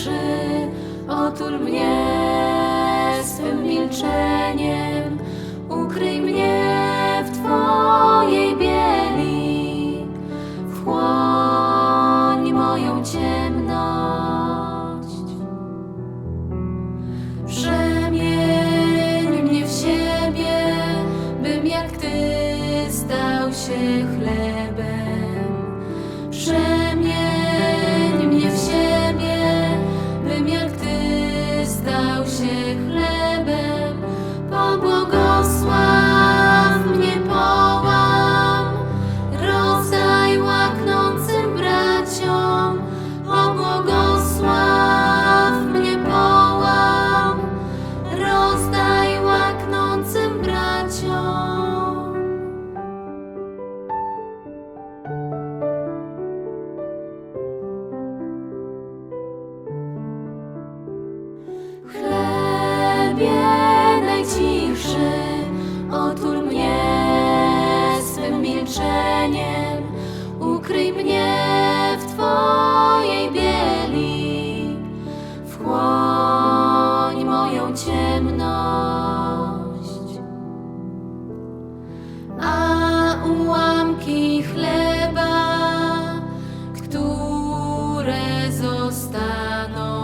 duszy, otul mnie swym milczeniem, ukryj mnie w Twojej bieli, wchłoń moją ciemność. Przemień mnie w siebie, bym jak Ty stał się powinienek ciszy Otul mnie swym milczeniem. Ukryj mnie w Twojej bieli Wchłoń moją ciemność. A ułamki chleba Które zostaną